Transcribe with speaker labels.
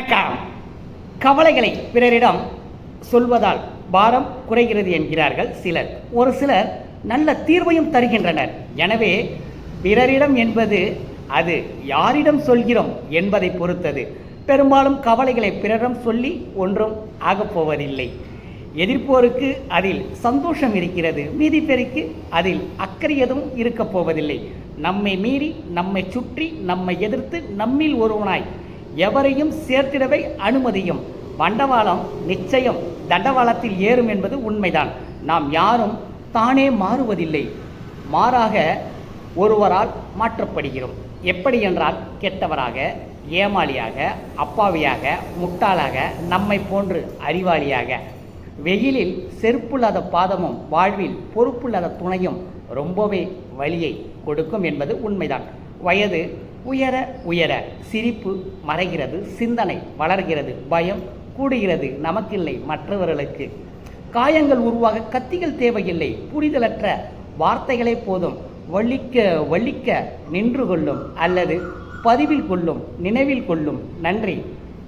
Speaker 1: வணக்கம் கவலைகளை பிறரிடம் சொல்வதால் பாரம் குறைகிறது என்கிறார்கள் சிலர். ஒரு சிலர் நல்ல தீர்வையும் தருகின்றனர். எனவே பிறரிடம் என்பது அது யாரிடம் சொல்கிறோம் என்பதை பொறுத்தது. பெரும்பாலும் கவலைகளை பிறரிடம் சொல்லி ஒன்றும் ஆகப்போவதில்லை எதிர்ப்போருக்கு அதில் சந்தோஷம் இருக்கிறது. மீதி பெருக்கு அதில் அக்கறை எதுவும் இருக்கப் போவதில்லை. நம்மை மீறி நம்மை சுற்றி நம்மை எதிர்த்து நம்மில் ஒருவனாய் எவரையும் சேர்த்திடவே அனுமதியும். வண்டவாளம் நிச்சயம் தண்டவாளத்தில் ஏறும் என்பது உண்மைதான். நாம் யாரும் தானே மாறுவதில்லை. மாறாக ஒருவரால் மாற்றப்படுகிறோம். எப்படி என்றால் கெட்டவராக ஏமாளியாக அப்பாவியாக முட்டாளாக நம்மை போன்று அறிவாளியாக. வெயிலில் செருப்புள்ளாத பாதமும் வாழ்வில் பொறுப்புள்ளாத துணையும் ரொம்பவே வலியை கொடுக்கும் என்பது உண்மைதான். வயது உயர உயர சிரிப்பு மறைகிறது சிந்தனை வளர்கிறது பயம் கூடுகிறது நமக்கில்லை மற்றவர்களுக்கு. காயங்கள் உருவாக கத்திகள் தேவையில்லை புரிதலற்ற வார்த்தைகளே போதும். வள்ளிக்க வள்ளிக்க நின்று கொள்ளும் அல்லது பதிவில் கொள்ளும் நினைவில் கொள்ளும். நன்றி.